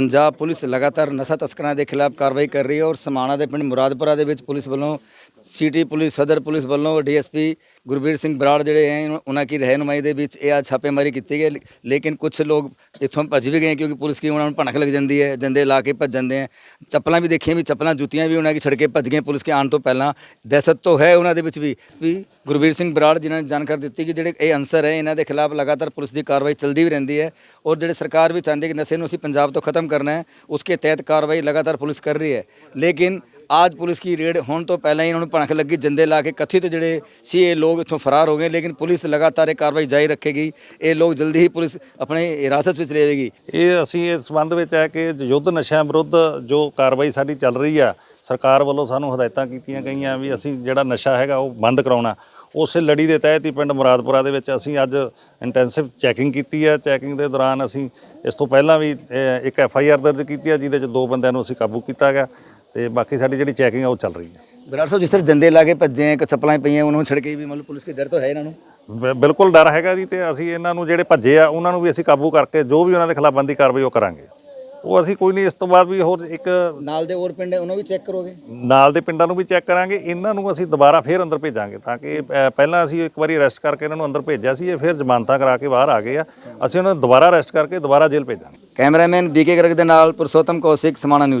Punjab police ਲਗਾਤਾਰ ਨਸ਼ਾ ਤਸਕਰਾਂ ਦੇ ਖਿਲਾਫ ਕਾਰਵਾਈ ਕਰ ਰਹੀ ਹੈ ਔਰ ਸਮਾਣਾ ਦੇ ਪਿੰਡ ਮੁਰਾਦਪੁਰਾ ਦੇ ਵਿੱਚ ਪੁਲਿਸ ਵੱਲੋਂ ਸਿਟੀ ਪੁਲਿਸ, ਸਦਰ ਪੁਲਿਸ ਵੱਲੋਂ ਡੀਐਸਪੀ ਗੁਰਬੀਰ ਸਿੰਘ ਬਰਾੜ ਜਿਹੜੇ ਹੈ ਉਹਨਾਂ ਕੀ ਰਹਿਨੁਮਾਈ ਦੇ ਵਿੱਚ ਇਹ ਅੱਜ ਛਾਪੇਮਾਰੀ ਕੀਤੀ ਗਈ ਲੇਕਿਨ ਕੁਝ ਲੋਕ ਇੱਥੋਂ ਭੱਜ ਵੀ ਗਏ ਕਿਉਂਕਿ ਪੁਲਿਸ ਕੀ ਉਹਨਾਂ ਨੂੰ ਭਣਕ ਲੱਗ ਜਾਂਦੀ ਹੈ, ਜੰਦੇ ਲਾ ਕੇ ਭੱਜ ਜਾਂਦੇ ਹੈ। ਚੱਪਲਾਂ ਵੀ ਦੇਖੀਆਂ ਵੀ, ਚੱਪਲਾਂ, ਜੁੱਤੀਆਂ ਵੀ ਉਹਨਾਂ ਕੀ ਛੜ ਕੇ ਭੱਜ ਗਏ ਪੁਲਿਸ ਕੇ ਆਉਣ ਤੋਂ ਪਹਿਲਾਂ। ਦਹਿਸ਼ਤ ਤੋਂ ਹੈ ਉਹਨਾਂ ਦੇ ਵਿੱਚ ਵੀ ਵੀ ਗੁਰਬੀਰ ਸਿੰਘ ਬਰਾੜ ਜਿਨ੍ਹਾਂ ਨੇ ਜਾਣਕਾਰੀ ਦਿੱਤੀ ਕਿ ਜਿਹੜੇ ਇਹ ਅਨਸਰ ਹੈ ਇਹਨਾਂ ਦੇ ਖਿਲਾਫ ਲਗਾਤਾਰ ਪੁਲਿਸ ਦੀ ਕਾਰਵਾਈ ਚੱਲਦੀ ਵੀ ਰਹਿੰਦੀ ਹੈ ਔਰ ਜਿਹੜੇ ਸਰਕਾਰ ਵੀ ਚਾਹੁੰਦੀ ਹੈ ਕਿ ਨਸ਼ੇ ਨੂੰ ਅਸੀਂ ਪੰਜਾਬ ਤੋਂ ਖਤਮ ਕਰਨਾ ਹੈ ਉਸਕੇ ਤਹਿਤ ਕਾਰਵਾਈ ਲਗਾਤਾਰ ਪੁਲਿਸ ਕਰ ਰਹੀ ਹੈ। ਲੇਕਿਨ ਅੱਜ ਪੁਲਿਸ ਕੀ ਰੇਡ ਹੋਣ ਤੋਂ ਪਹਿਲਾਂ ਹੀ ਇਹਨਾਂ ਨੂੰ ਭਣਕ ਲੱਗੀ ਜੰਦੇ ਲਾ ਕੇ ਕਥਿਤ ਜਿਹੜੇ ਸੀ ਇਹ ਲੋਕ ਇੱਥੋਂ ਫਰਾਰ ਹੋ ਗਏ ਲੇਕਿਨ ਪੁਲਿਸ ਲਗਾਤਾਰ ਇਹ ਕਾਰਵਾਈ ਜਾਰੀ ਰੱਖੇਗੀ ਇਹ ਲੋਕ ਜਲਦੀ ਹੀ ਪੁਲਿਸ ਆਪਣੇ ਹਿਰਾਸਤ ਵਿੱਚ ਲੈ ਜਾਵੇਗੀ ਇਹ ਅਸੀਂ ਇਸ ਸੰਬੰਧ ਵਿੱਚ ਹੈ ਕਿ ਯੁੱਧ ਨਸ਼ਿਆਂ ਵਿਰੁੱਧ ਜੋ ਕਾਰਵਾਈ ਸਾਡੀ ਚੱਲ ਰਹੀ ਆ ਸਰਕਾਰ ਵੱਲੋਂ ਸਾਨੂੰ ਹਦਾਇਤਾਂ ਕੀਤੀਆਂ ਗਈਆਂ ਵੀ ਅਸੀਂ ਜਿਹੜਾ ਨਸ਼ਾ ਹੈਗਾ ਉਹ ਬੰਦ ਕਰਾਉਣਾ ਉਸੇ ਲੜੀ ਦੇ ਤਹਿਤ ਹੀ ਪਿੰਡ ਮੁਰਾਦਪੁਰਾ ਦੇ ਵਿੱਚ ਅਸੀਂ ਅੱਜ ਇੰਟੈਂਸਿਵ ਚੈਕਿੰਗ ਕੀਤੀ ਹੈ ਚੈਕਿੰਗ ਦੇ ਦੌਰਾਨ ਅਸੀਂ ਇਸ ਤੋਂ ਪਹਿਲਾਂ ਵੀ ਇੱਕ ਐਫ ਆਈ ਆਰ ਦਰਜ ਕੀਤੀ ਹੈ ਜਿਹਦੇ ਚ ਦੋ ਬੰਦਿਆਂ ਨੂੰ ਅਸੀਂ ਕਾਬੂ ਕੀਤਾ ਗਿਆ ਤੇ ਬਾਕੀ ਸਾਡੀ ਜਿਹੜੀ ਚੈਕਿੰਗ ਆ ਉਹ ਚੱਲ ਰਹੀ ਹੈ ਬਰਾੜ ਸਾਹਿਬ ਜਿਸ ਤਰ੍ਹਾਂ ਜੰਦੇ ਲਾ ਕੇ ਭੱਜੇ ਇੱਕ ਚੱਪਲਾਂ ਪਈਆਂ ਉਹਨਾਂ ਨੂੰ ਛੜ ਕੇ ਵੀ ਮਤਲਬ ਪੁਲਿਸ ਕੇ ਡਰ ਤਾਂ ਹੈ ਇਹਨਾਂ ਨੂੰ? ਬਿਲਕੁਲ ਡਰ ਹੈਗਾ ਜੀ ਤੇ ਅਸੀਂ ਇਹਨਾਂ ਨੂੰ ਜਿਹੜੇ ਭੱਜੇ ਆ ਉਹਨਾਂ ਨੂੰ ਵੀ ਅਸੀਂ ਕਾਬੂ ਕਰਕੇ ਜੋ ਵੀ ਉਹਨਾਂ ਦੇ ਖਿਲਾਫ ਬੰਦੀ ਕਾਰਵਾਈ ਉਹ ਕਰਾਂਗੇ। ਉਹ ਅਸੀਂ ਕੋਈ ਨਹੀਂ ਇਸ ਤੋਂ ਬਾਅਦ ਵੀ ਹੋਰ ਇੱਕ ਨਾਲ ਦੇ ਹੋਰ ਪਿੰਡ ਉਹਨਾਂ ਵੀ ਚੈੱਕ ਕਰੋਗੇ? ਨਾਲ ਦੇ ਪਿੰਡਾਂ ਨੂੰ ਵੀ ਚੈੱਕ ਕਰਾਂਗੇ ਇਹਨਾਂ ਨੂੰ ਅਸੀਂ ਦੁਬਾਰਾ ਫੇਰ ਅੰਦਰ ਭੇਜਾਂਗੇ ਤਾਂ ਕਿ ਪਹਿਲਾਂ ਅਸੀਂ ਇੱਕ ਵਾਰੀ ਅਰੈਸਟ ਕਰਕੇ ਇਹਨਾਂ ਨੂੰ ਅੰਦਰ ਭੇਜਿਆ ਸੀ ਇਹ ਫਿਰ ਜ਼ਮਾਨਤਾਂ ਕਰਾ ਕੇ ਬਾਹਰ ਆ ਗਏ ਆ। ਅਸੀਂ ਉਹਨਾਂ ਨੂੰ ਦੁਬਾਰਾ ਅਰੈਸਟ ਕਰਕੇ ਦੁਬਾਰਾ ਜੇਲ੍ਹ ਭੇਜਾਂਗੇ। ਕੈਮਰਾਮੈਨ ਬੀਕੇ ਗਰਗ ਦੇ ਨਾਲ ਪੁਰਸ਼ੋਤਮ ਕੌਸ਼ਿਕ ਸਮਾਣਾ ਨਿਊਜ਼।